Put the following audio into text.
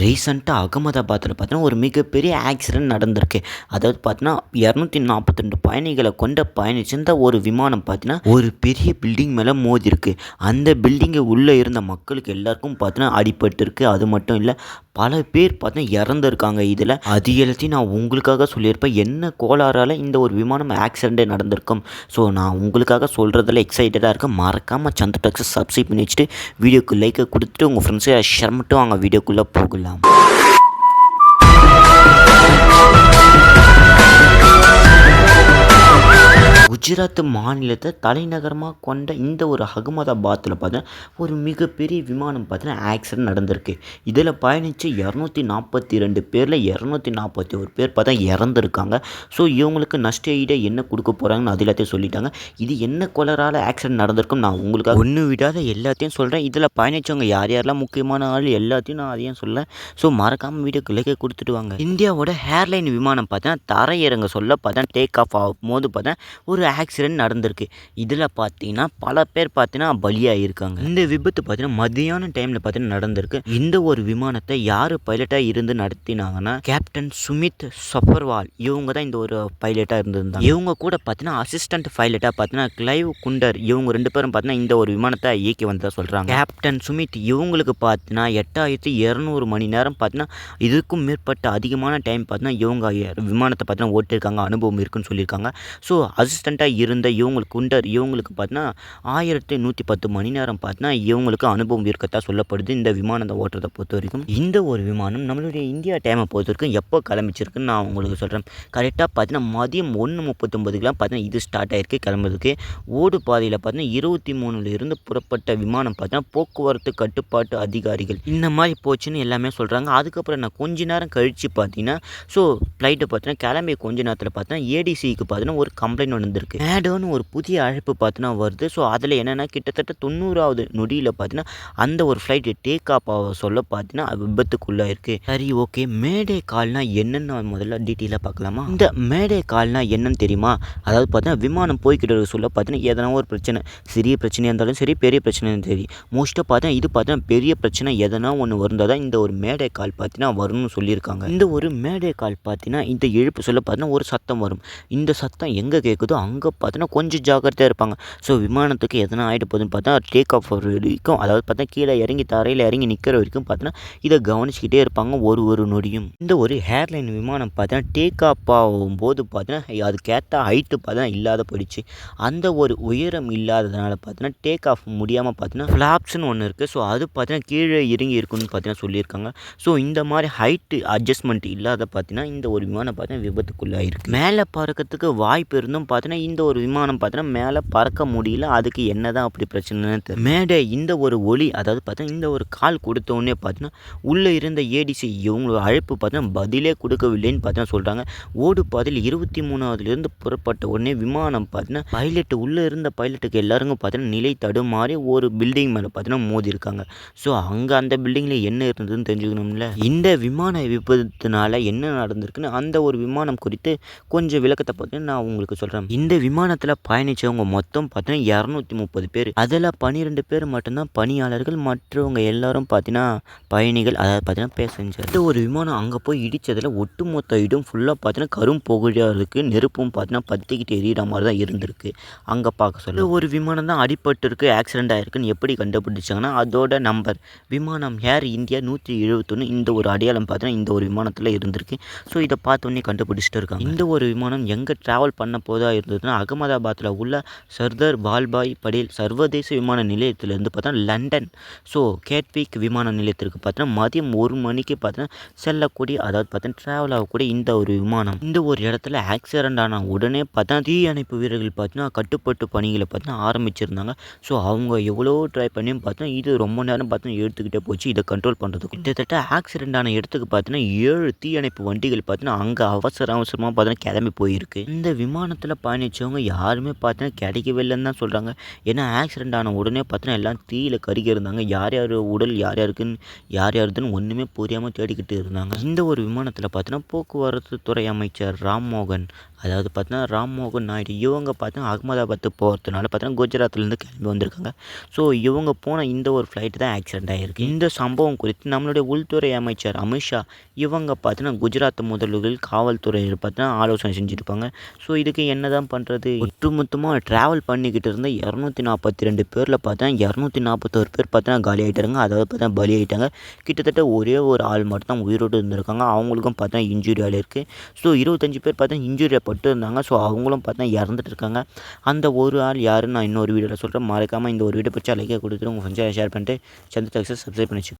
ரீசெண்டாக அகமதாபாத்தில் பார்த்தீங்கன்னா ஒரு மிகப்பெரிய ஆக்சிடென்ட் நடந்திருக்கு. அதாவது பார்த்தீங்கன்னா இரநூத்தி நாற்பத்தி பயணிகளை கொண்ட பயணிச்சிருந்த ஒரு விமானம் பார்த்தீங்கன்னா ஒரு பெரிய பில்டிங் மேலே மோதிருக்கு. அந்த பில்டிங்கு உள்ளே இருந்த மக்களுக்கு எல்லாருக்கும் பார்த்தீங்கன்னா அடிபட்டிருக்கு. அது மட்டும் இல்லை பல பேர் பார்த்தீங்கன்னா இறந்துருக்காங்க இதில். அது எல்லாத்தையும் நான் உங்களுக்காக சொல்லியிருப்பேன். என்ன கோளாறால் இந்த ஒரு விமானம் ஆக்சிடென்ட் நடந்திருக்கும்? ஸோ நான் உங்களுக்காக சொல்கிறதுல எக்ஸைட்டடாக இருக்கேன். மறக்காமல் சந்திர டாக்ஸை சப்ஸ்கிரைப் பண்ணி வச்சுட்டு வீடியோக்கு லைக்கை கொடுத்துட்டு உங்கள் ஃப்ரெண்ட்ஸை ஷேர் மட்டும் அவங்க வீடியோக்குள்ளே போகலாம். করলাম குஜராத் மாநிலத்தை தலைநகரமாக கொண்ட இந்த ஒரு அகமதாபாத்தில் பார்த்தீங்கன்னா ஒரு மிகப்பெரிய விமானம் பார்த்தீங்கன்னா ஆக்சிடென்ட் நடந்திருக்கு. இதில் பயணித்து இரநூத்தி நாற்பத்தி ரெண்டு பேரில் இரநூத்தி நாற்பத்தி ஒரு பேர் பார்த்தா இறந்துருக்காங்க. ஸோ இவங்களுக்கு நஷ்ட ஈடை என்ன கொடுக்க போகிறாங்கன்னு அது எல்லாத்தையும் சொல்லிட்டாங்க. இது என்ன கொலரால் ஆக்சிடென்ட் நடந்திருக்கும் நான் உங்களுக்காக ஒன்று விடாத எல்லாத்தையும் சொல்கிறேன் இதில் பயணித்தவங்க யார் யாரெல்லாம் முக்கியமான ஆள் எல்லாத்தையும் நான் அதையும் சொல்ல ஸோ மறக்காமல் வீடியோக்கு லைக்கை கொடுத்துட்டு வாங்க. இந்தியாவோட ஹேர்லைன் விமானம் பார்த்தீங்கன்னா தரையிறங்க சொல்ல பார்த்தா டேக் ஆஃப் ஆகும் போது பார்த்தா ஒரு ஆக்சிடெண்ட் நடந்திருக்கு. இதில் பார்த்தீங்கன்னா பல பேர் பார்த்தீங்கன்னா பலியாகிருக்காங்க இந்த விபத்து பார்த்தீங்கன்னா மதியான டைமில் பார்த்தீங்கன்னா நடந்திருக்கு. இந்த ஒரு விமானத்தை யார் பைலட்டாக இருந்து நடத்தினாங்கன்னா கேப்டன் சுமித் சஃபர்வால் இவங்க தான் இந்த ஒரு பைலட்டாக இருந்திருந்தாங்க. இவங்க கூட பார்த்தீங்கன்னா அசிஸ்டன்ட் பைலட்டாக பார்த்தீங்கன்னா கிளைவ் குண்டர் இவங்க ரெண்டு பேரும் பார்த்தீங்கன்னா இந்த ஒரு விமானத்தை இயக்கி வந்ததாக சொல்கிறாங்க கேப்டன் சுமித் இவங்களுக்கு பார்த்தீங்கன்னா எட்டாயிரத்தி இரநூறு மணி நேரம் பார்த்தீங்கன்னா இதுக்கும் மேற்பட்ட அதிகமான டைம் பார்த்தீங்கன்னா இவங்க விமானத்தை பார்த்தீங்கன்னா ஓட்டிருக்காங்க அனுபவம் இருக்குன்னு சொல்லியிருக்காங்க. ஸோ அசிஸ்டண்ட்டாக இருந்த இவங்களுக்கு குண்டர் இவங்களுக்கு பார்த்தினா ஆயிரத்தி நூற்றி பத்து மணி நேரம் பார்த்தினா இவங்களுக்கு அனுபவம் இருக்கத்தான் சொல்லப்படுது இந்த விமானத்தை ஓட்டுறதை பொறுத்த வரைக்கும் இந்த ஒரு விமானம் நம்மளுடைய இந்தியா டைமை பொறுத்த வரைக்கும் எப்போ கிளம்பிச்சிருக்குன்னு நான் உங்களுக்கு சொல்கிறேன் கரெக்டாக பார்த்தீங்கன்னா மதியம் ஒன்று முப்பத்தொம்பதுக்கெலாம் பார்த்தீங்கன்னா இது ஸ்டார்ட் ஆயிருக்கு கிளம்புறதுக்கு. ஓடு பாதையில் பார்த்தீங்கன்னா இருபத்தி மூணுலேருந்து புறப்பட்ட விமானம் பார்த்தீங்கன்னா போக்குவரத்து கட்டுப்பாட்டு அதிகாரிகள். இந்த மாதிரி போச்சுன்னு எல்லாமே சொல்கிறாங்க அதுக்கப்புறம் நான் கொஞ்ச நேரம் கழித்து பார்த்தீங்கன்னா ஸோ ஃப்ளைட்டை பார்த்தீங்கன்னா கிளம்பி கொஞ்ச நேரத்தில் பார்த்தீங்கன்னா ஏடிசிக்கு பார்த்தீங்கன்னா ஒரு கம்ப்ளைண்ட் வந்திருக்கு. மேடோன்னு ஒரு புதிய அழைப்பு பார்த்தினா வருது. ஸோ அதில் என்னென்னா கிட்டத்தட்ட தொண்ணூறாவது நொடியில் பார்த்தீங்கன்னா அந்த ஒரு ஃப்ளைட்டு டேக் ஆஃப் ஆக சொல்ல பார்த்தீங்கன்னா விபத்துக்குள்ளே இருக்குது சரி ஓகே மேடே கால்னா என்னென்னு முதல்ல டீட்டெயிலாக பார்க்கலாமா? இந்த மேடே கால்னா என்னன்னு தெரியுமா? அதாவது பார்த்தீங்கன்னா விமானம் போய்கிட்ட சொல்ல பார்த்தீங்கன்னா எதனா ஒரு பிரச்சனை. சிறிய பிரச்சனையாக இருந்தாலும் சரி பெரிய பிரச்சனையும் சரி. மோஸ்ட்டாக பார்த்தா இது பார்த்தீங்கன்னா பெரிய பிரச்சனை எதனா ஒன்று வருந்தால் தான் இந்த ஒரு மேடை கால் பார்த்தீங்கன்னா வரும்னு சொல்லியிருக்காங்க. இந்த ஒரு மேடை கால் பார்த்தீங்கன்னா இந்த எழுப்பு சொல்ல பார்த்தீங்கன்னா ஒரு சத்தம் வரும். இந்த சத்தம் எங்கே கேட்குதோ அங்கே பார்த்தீங்கன்னா கொஞ்சம் ஜாக்கிரதையாக இருப்பாங்க. ஸோ விமானத்துக்கு எதனா ஆகிட்டு போகுதுன்னு பார்த்தா டேக் ஆஃப் வரைக்கும் அதாவது பார்த்தா கீழே இறங்கி தரையில் இறங்கி நிற்கிற வரைக்கும் பார்த்தீங்கன்னா இதை கவனிச்சுக்கிட்டே இருப்பாங்க ஒரு ஒரு நொடியும். இந்த ஒரு ஹேர்லைன் விமானம் பார்த்தீங்கன்னா டேக் ஆஃப் ஆகும்போது பார்த்தீங்கன்னா அதுக்கேற்ற ஹைட்டு பார்த்தீங்கன்னா இல்லாத போயிடுச்சு. அந்த ஒரு உயரம் இல்லாததுனால பார்த்தீங்கன்னா டேக் ஆஃப் முடியாமல் பார்த்தீங்கன்னா ஃப்ளாப்ஸ்னு ஒன்று இருக்குது ஸோ அது பார்த்தீங்கன்னா கீழே இறங்கி இருக்குன்னு பார்த்தீங்கன்னா சொல்லியிருக்காங்க. ஸோ இந்த மாதிரி ஹைட்டு அட்ஜஸ்ட்மெண்ட் இல்லாத பார்த்தீங்கன்னா இந்த ஒரு விமானம் பார்த்தீங்கன்னா விபத்துக்குள்ளாயிருக்கு. மேலே பறக்கிறதுக்கு வாய்ப்பு இருந்தும் பார்த்தீங்கன்னா இந்த ஒரு விமானம் பார்த்தோன்னா மேலே பறக்க முடியல. அதுக்கு என்ன தான் அப்படி பிரச்சனைன்னு தெரியும் மேடை இந்த ஒரு ஒளி அதாவது பார்த்தோன்னா இந்த ஒரு கால் கொடுத்தோடனே பார்த்தோன்னா உள்ளே இருந்த ஏடிசி இவங்களோட அழைப்பு பார்த்தீங்கன்னா பதிலே கொடுக்கவில்லைன்னு பார்த்தோன்னா சொல்கிறாங்க ஓடு பாதையில் இருபத்தி மூணாவதுலேருந்து புறப்பட்ட உடனே விமானம் பார்த்தோன்னா பைலட் உள்ளே இருந்த பைலட்டுக்கு எல்லாருக்கும் பார்த்தோன்னா நிலை தடுமாறி ஒரு பில்டிங் மேலே பார்த்தோன்னா மோதி இருக்காங்க ஸோ அங்கே அந்த பில்டிங்கில் என்ன இருந்ததுன்னு தெரிஞ்சுக்கணும்ல? இந்த விமான விபத்துனால என்ன நடந்திருக்குன்னு அந்த ஒரு விமானம் குறித்து கொஞ்சம் விளக்கத்தை பார்த்து நான் உங்களுக்கு சொல்கிறேன் இந்த விமானத்தில் பயணித்தவங்க மொத்தம் பார்த்தீங்கன்னா இரநூத்தி முப்பது பேர். அதில் பன்னிரெண்டு பேர் மட்டும்தான் பணியாளர்கள். மற்றவங்க எல்லாரும் பார்த்தீங்கன்னா பயணிகள் அதாவது பார்த்தீங்கன்னா பேசஞ்சர் இந்த ஒரு விமானம் அங்கே போய் இடித்ததில் ஒட்டுமொத்த இடம் ஃபுல்லாக பார்த்தீங்கன்னா கரும் புகழாக இருக்குது நெருப்பும் பார்த்தீங்கன்னா பற்றிக்கிட்டு எரியிற மாதிரி தான் இருந்திருக்கு. அங்கே பார்க்க சொல்ல. ஒரு விமானம் தான் அடிபட்டுருக்கு ஆக்சிடென்ட் ஆயிருக்குன்னு எப்படி கண்டுபிடிச்சாங்கன்னா அதோட நம்பர் விமானம் ஏர் இந்தியா நூற்றி எழுபத்தொன்று இந்த ஒரு அடையாளம் பார்த்தீங்கன்னா இந்த ஒரு விமானத்தில் இருந்திருக்கு. ஸோ இதை பார்த்தோன்னே கண்டுபிடிச்சிட்டு இருக்காங்க. இந்த ஒரு விமானம் எங்கே ட்ராவல் பண்ண போதா இருந்ததுன்னா அகமதாபாத்தில் உள்ள சர்தார் வால்பாய் படேல் சர்வதேச விமான நிலையத்திலேருந்து பார்த்தோன்னா லண்டன். ஸோ கேட்விக் விமான நிலையத்திற்கு பார்த்தோன்னா மதியம் ஒரு மணிக்கு பார்த்தோன்னா செல்லக்கூடிய அதாவது பார்த்தோன்னா ட்ராவல் ஆகக்கூடிய இந்த ஒரு விமானம். இந்த ஒரு இடத்துல ஆக்சிடென்ட் ஆன உடனே பார்த்தா தீயணைப்பு வீரர்கள் பார்த்தோன்னா கட்டுப்பட்டு பணிகளை பார்த்தோன்னா ஆரம்பிச்சிருந்தாங்க. ஸோ அவங்க எவ்வளோ ட்ரை பண்ணியும் பார்த்தோன்னா இது ரொம்ப நேரம் பார்த்தோன்னா எடுத்துக்கிட்டே போச்சு. இதை கண்ட்ரோல் பண்ணுறதுக்கு கிட்டத்தட்ட ஆக்சிடென்ட் ஆன இடத்துக்கு பார்த்தோன்னா ஏழு தீயணைப்பு வண்டிகள் பார்த்தோன்னா அங்கே அவசர அவசரமாக பார்த்தோன்னா கிளம்பி போயிருக்கு. இந்த விமானத்தில் பயணிச்ச பயணித்தவங்க யாருமே பார்த்தீங்கன்னா கிடைக்கவில்லைன்னு தான் சொல்கிறாங்க ஏன்னா ஆக்சிடெண்ட் ஆன உடனே பார்த்தீங்கன்னா எல்லாம் தீயில கருகி இருந்தாங்க. யார் யார் உடல் யார் யாருக்குன்னு யார் யாருதுன்னு ஒன்றுமே புரியாமல் தேடிக்கிட்டு இருந்தாங்க. இந்த ஒரு விமானத்தில் பார்த்தீங்கன்னா போக்குவரத்து துறை அமைச்சர் ராம்மோகன் அதாவது பார்த்தீங்கன்னா ராம்மோகன் நாயுடு இவங்க பார்த்தீங்கன்னா அகமதாபாத் போகிறதுனால பார்த்தீங்கன்னா குஜராத்லேருந்து கிளம்பி வந்திருக்காங்க. ஸோ இவங்க போன இந்த ஒரு ஃப்ளைட்டு தான் ஆக்சிடென்ட் ஆகிருக்கு இந்த சம்பவம் குறித்து நம்மளுடைய உள்துறை அமைச்சர் அமித்ஷா இவங்க பார்த்தீங்கன்னா குஜராத் முதல்வர்கள் காவல்துறையில் பார்த்தீங்கன்னா ஆலோசனை செஞ்சுருப்பாங்க. ஸோ இதுக்கு என்ன தான் பண்ணுறது ஒட்டுமொத்தமாக ட்ராவல் பண்ணிக்கிட்டு இருந்த இரநூத்தி நாற்பத்தி ரெண்டு பேரில் பார்த்தா இரநூத்தி நாற்பத்தோரு பேர் பார்த்தா காலி ஆகிட்டாங்க அதாவது பார்த்தா பலி ஆகிட்டாங்க கிட்டத்தட்ட ஒரே ஒரு ஆள் மட்டும் தான் உயிரோடு இருந்திருக்காங்க. அவங்களுக்கும் பார்த்தா இன்ஜுரி இருக்குது ஸோ இருபத்தஞ்சி பேர் பார்த்தா இன்ஜுரி பட்டு இருந்தாங்க. ஸோ அவங்களும் பார்த்தா இறந்துட்டு இருக்காங்க. அந்த ஒரு ஆள் யாருன்னு நான் இன்னொரு வீடியோவில் சொல்கிறேன் மறக்காமல் இந்த ஒரு வீடியோ பிடிச்சா லைக்கை கொடுத்துட்டு உங்கள் ஃப்ரெண்ட்ஸை ஷேர் பண்ணிட்டு சந்திர சப்ஸ்கிரைப் பண்ணி